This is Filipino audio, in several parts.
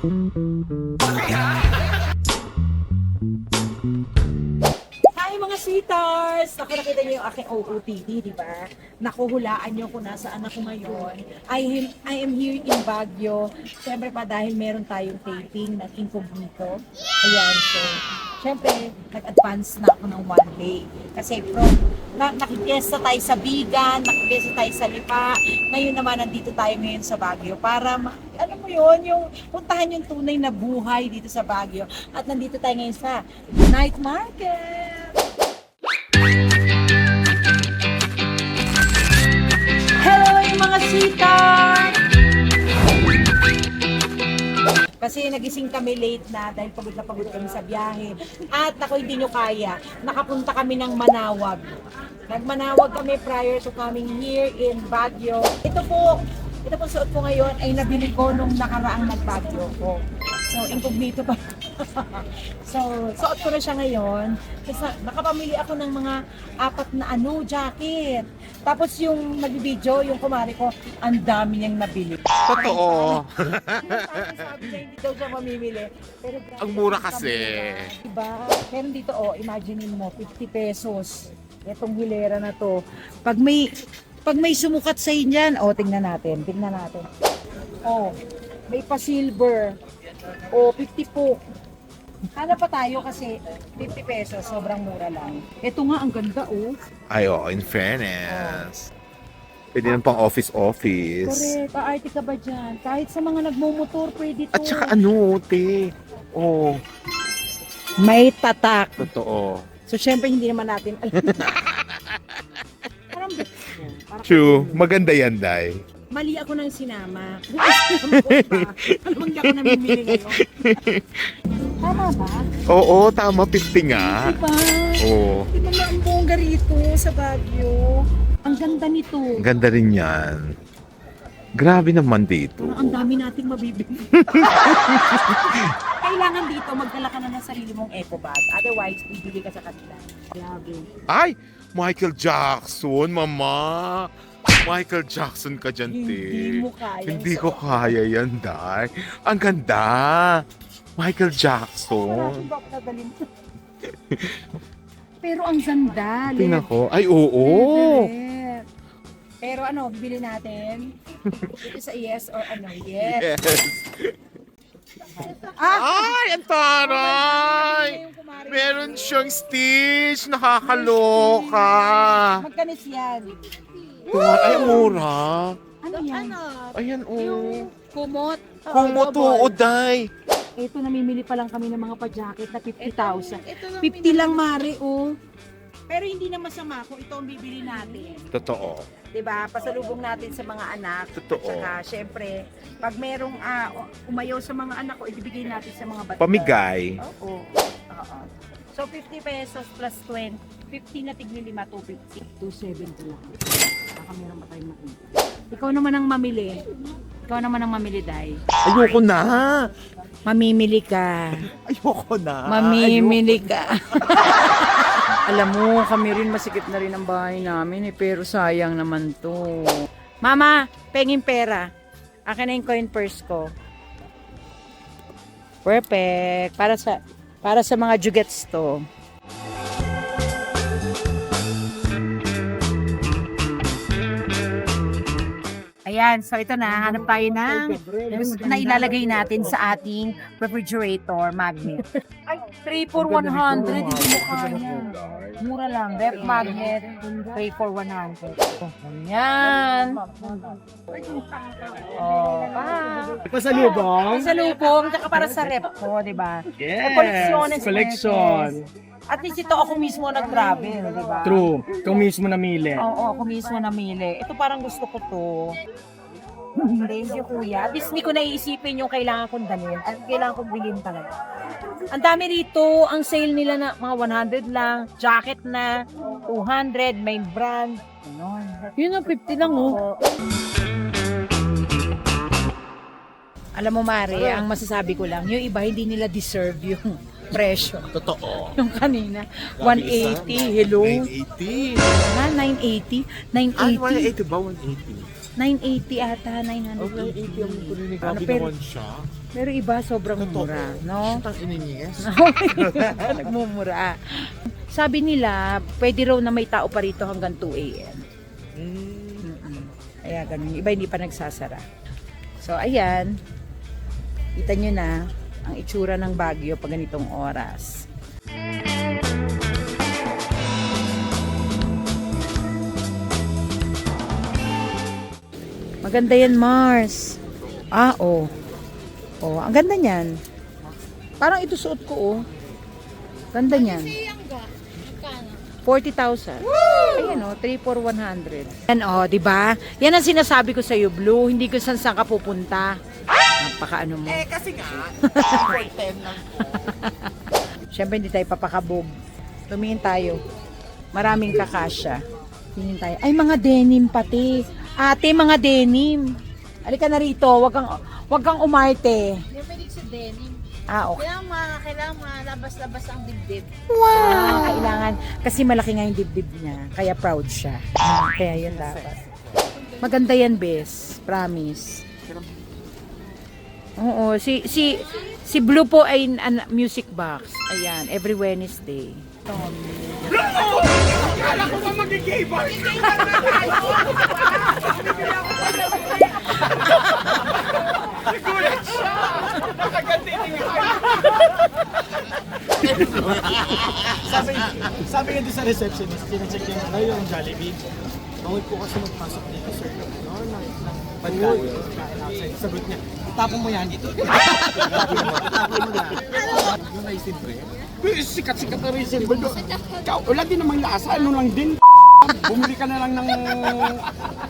Hi mga sweeters! Ako nakita niyo yung aking OOTD, di ba? Nakuhulaan niyo kung nasaan ako ngayon. I am, I am here in Baguio. Siyempre pa dahil meron tayong taping ng incognito. Ayan, so, siyempre, nag-advance na ako ng one day. Kasi from, na, nakipiesta tayo sa Bigan, nakipiesta tayo sa Lipa. Ngayon naman, nandito tayo ngayon sa Baguio para, ma- alam mo yun, yung puntahan yung tunay na buhay dito sa Baguio. At nandito tayo ngayon sa Night Market. Hello mga sitar! Kasi nagising kami late na dahil pagod na pagod kami sa biyahe. At ako hindi nyo kaya, nakapunta kami ng Manawag. Nagmanawag kami prior to coming here in Baguio. Ito po, ito po suot ko ngayon ay nabili ko nung nakaraang nag-Baguio ko. So, incognito pa. so, suot ko na siya ngayon. Kasi nakapamili ako ng mga apat na ano, jacket. Tapos yung nagbibideo, yung kumari ko, ang dami niyang nabili. Totoo. Sabi niya, hindi daw siya mamimili. Pero grabe, Ang mura kasi. kamura. Diba? Meron dito, oh, imagine mo, 50 pesos. Itong hilera na to. Pag may, pag may sumukat sa inyan, oh, tingnan natin, tingnan natin. Oh, may pa-silver. Oh, 50 po. Hanap pa tayo kasi 50 pesos, sobrang mura lang. Ito nga, ang ganda, oh. Ay, oh, in fairness. Pwede naman pang office-office. Correct. Aarte ka ba dyan? Kahit sa mga nagmumotor, pwede to. At saka ano, te? Oh, May tatak. totoo. So, syempre, hindi naman natin alam. True. Maganda yan, Day. Mali ako nang sinama. Mo, hindi ako namimili ngayon. Tama ba? Oo, tama. 50 nga. Diba? Oo. Di ba ang bongga rito sa Baguio? Ang ganda nito. Ang ganda rin yan. Grabe naman dito. Ang dami nating mabibili. Kailangan dito, magdala ka na ng sarili mong eco bag. Otherwise, bibili ka sa kanila. Grabe. Ay! Michael Jackson, mama! Michael Jackson ka dyan, te. Hindi mo kaya. Hindi ko kaya yan, Day. Ang ganda! Michael Jackson. Bak. Pero ang sandal. Tingnan ko. Ay, oo. Correct. Pero ano, bibili natin? Ito sa yes or ano? Yes. Yes. Ah! Ay, ang taray! Yung kumari Meron siyang stitch. Nakakaloka. Magkanis yan. Tuwa- Ay, mura. Ano yan? Ayan, oh. Kumot. Kumuto, Day. Ito, namimili pa lang kami ng mga pa-jacket na 50,000. 50 lang, Mari, oh. Pero hindi na masama kung ito ang bibili natin. Totoo. 'Di ba? Pasalubong natin sa mga anak. Totoo. At saka, syempre, pag merong ah, umayaw sa mga anak ko, ibibigay natin sa mga bata. Pamigay. Oo. Oo. So, 50 pesos plus 20. 50 na tigli 5, 250. 270 lang. Baka meron pa tayong makita. Ikaw naman ang mamili. Ikaw naman ang mamili, Day. Ayoko na. Mamimili ka. Ayoko na. Mamimili ka. Alam mo, kami rin masikip na rin ang bahay namin eh, pero sayang naman to. Mama, pengin pera. Akin na yung coin purse ko. Perfect. Para sa para sa mga jugets to. Ayan, so ito na, hanap tayo ng na ilalagay natin sa ating refrigerator magnet. Ay, 3 for 100, hindi mo kaya. Mura lang, ref magnet, 3 for 100. Ayan. Oh, pa. Pasalubong? Sa lubong, tsaka para sa rep ko, di ba? Yes! Collection Collection. At least ito ako mismo nag-travel, di ba? True. Ikaw mismo namili. Oo, ako mismo namili. Ito parang gusto ko to. Thank you, kuya. At least hindi ko naiisipin yung kailangan kong dalhin. At kailangan kong bilhin talaga. Ang dami rito, ang sale nila na mga 100 lang, jacket na, 200, may brand. Ganon. Yun ang 50 lang, oh. Alam mo, Mari, ang masasabi ko lang, yung iba hindi nila deserve yung presyo. Totoo. Yung kanina, 180, hello. 980. Na, 980? Ah, 980? 180 ba? 180. 980 ata, 980. Ano, pero, siya. pero iba sobrang mura, no? Ang ininis. Nagmumura. Sabi nila, pwede raw na may tao pa rito hanggang 2 a.m. Mm-mm. Kaya ganun. Iba hindi pa nagsasara. So, ayan. Kita nyo na ang itsura ng Baguio pag ganitong oras. Maganda yan, Mars. Ah, oh. Oh, ang ganda niyan. Parang ito suot ko, oh. Ganda niyan. 40,000. Ayan oh, 3 for 100. Yan oh, di ba? Yan ang sinasabi ko sa iyo, Blue. Hindi ko saan saan ka pupunta. Napaka ano mo. Eh, kasi nga, for 10 lang po. Siyempre hindi tayo papakabog. Tumingin tayo. Maraming kakasya. Tingin tayo. Ay, mga denim pati. Ate, mga denim. Halika na rito. Wag kang, wag kang umarte. Hindi pwede sa denim. Ah, okay. Kailangan, ma, kailangan malabas-labas ang dibdib. Wow! kailangan. Kasi malaki nga yung dibdib niya. Kaya proud siya. Ah, Kaya yun dapat. Maganda yan, bes. Promise. Oo, si si si Blue po ay an, music box. Ayan, every Wednesday. Sabi, sabi nga doon sa receptionist, kinacheck niya na yung Jollibee. Bawal po kasi magpasok dito, sir. No, ng, ng pagkain. Kain outside. Sagot niya, itapon mo yan dito. Itapon mo, itapon mo na. Yung naisin pre. Sikat-sikat na rin sir. Ikaw, wala din namang lasa. Ano lang din. Bumili ka na lang ng...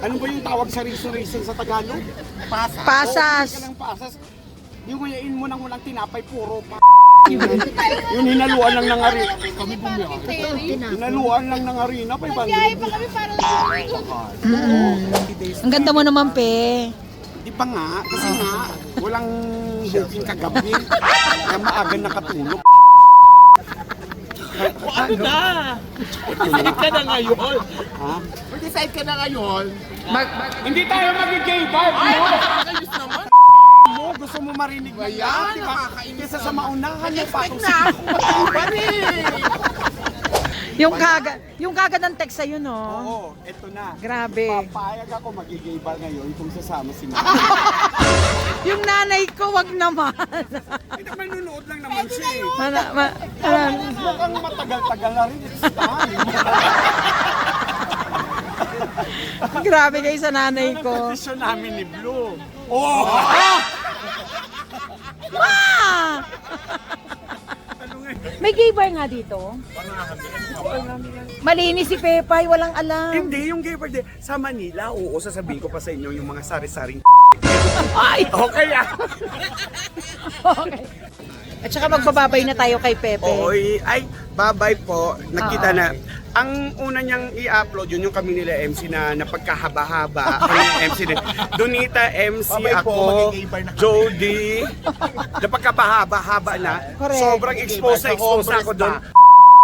Ano ba yung tawag sa reason-reason sa Tagalog? Pasas. Pasas. Bumili ka ng pasas. Yung ngayon mo nang walang tinapay, puro pa. Yun, hinaluan lang ng harina. Kami bumili. Hinaluan lang ng harina, 500. kami para Ang ganda mo naman, pe. Di pa nga, kasi nga, walang booking kagabi. Kaya maaga nakatulog. Ano na? Decide ka na ngayon. Ha? Decide ka na ngayon. Hindi tayo mag-gay bar, Ay, no? nakakayos naman. mo, gusto mo marinig Ayan, yan, nakakainis Kesa sa maunahan mo pa Expect ako. Yung kaga, yung kaga ng text sa'yo, no? Oo, eto na. Grabe. Papayag ako mag-gay bar ngayon kung sasama si Mama. Yung nanay ko, wag naman. Hindi, manunood lang naman siya eh. Mana, ma, ano, Mukhang matagal-tagal na rin. It's time. grabe kayo sa nanay Ang ko. tradisyon namin ni Blue. Oh! Ma! May gay bar nga dito. Malinis si Pepay, walang alam. Hindi, yung gay bar din. Sa Manila, oo, sasabihin ko pa sa inyo yung mga sari-saring Ay! Okay ah. Okay. At saka magbababay na tayo kay Pepe. Oy, ay, bye-bye po. Nakita Oo. na. Ang una niyang i-upload, yun yung kami nila MC na napagkahaba-haba. Kami yung MC din. Donita MC po, ako, mag-i-ibar na. Jody. napagkapahaba-haba na. Correct. Sobrang expose na expose Homeless ako doon.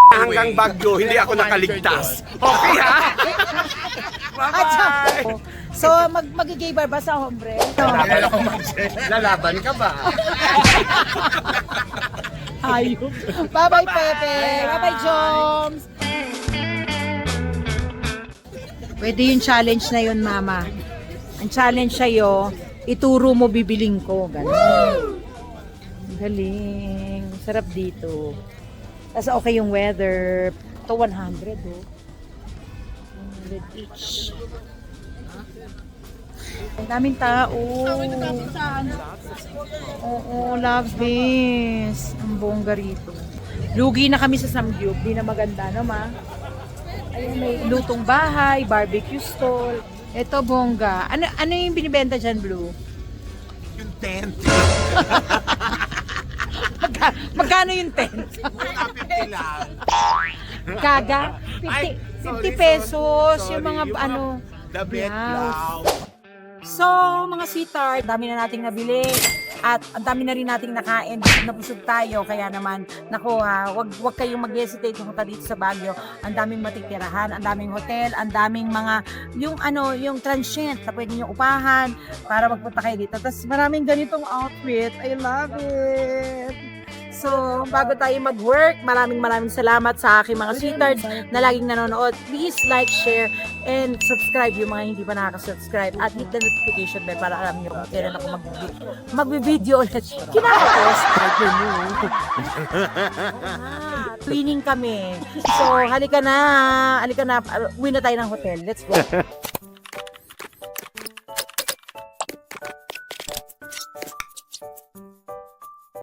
Hanggang Bagyo, hindi ako nakaligtas. Okay ha? Bye-bye! So, mag magigay bar ba sa hombre? Mag Lalaban ka ba? Ayun. Bye-bye, Pepe. Bye-bye, Joms. Pwede yung challenge na yun, Mama. Ang challenge sa'yo, ituro mo bibiling ko. Ganun. Galing. Sarap dito. Tapos okay yung weather. Ito 100, oh. 100 each. Ang daming tao. Oo, this. Ang bongga rito. Lugi na kami sa Samgyup. Di na maganda, no, ma? May lutong bahay, barbecue stall. Ito, bongga. Ano, ano yung binibenta dyan, Blue? Yung tent. Magka, magkano yung tent? Kapit lang. Kaga? 50, Ay, 50 sorry, pesos. sorry. yung mga, Yung mga ano, The blouse. blouse. So, mga sweetheart, dami na nating nabili. At ang dami na rin nating nakain, busog na busog tayo. Kaya naman, naku ha, wag, wag kayong mag-hesitate pumunta dito sa Baguio. Ang daming matitirahan, ang daming hotel, ang daming mga, yung ano, yung transient na pwede nyo upahan para magpunta kayo dito. Tapos maraming ganitong outfit. I love it! So, bago tayo mag-work, maraming maraming salamat sa aking mga sweethearts na laging nanonood. Please like, share, and subscribe yung mga hindi pa nakaka-subscribe. At hit the notification bell para alam nyo kung kailan ako mag- mag-video ulit. Kinakapost. ah, twinning kami. So, halika na. Halika na. Uwi na tayo ng hotel. Let's go.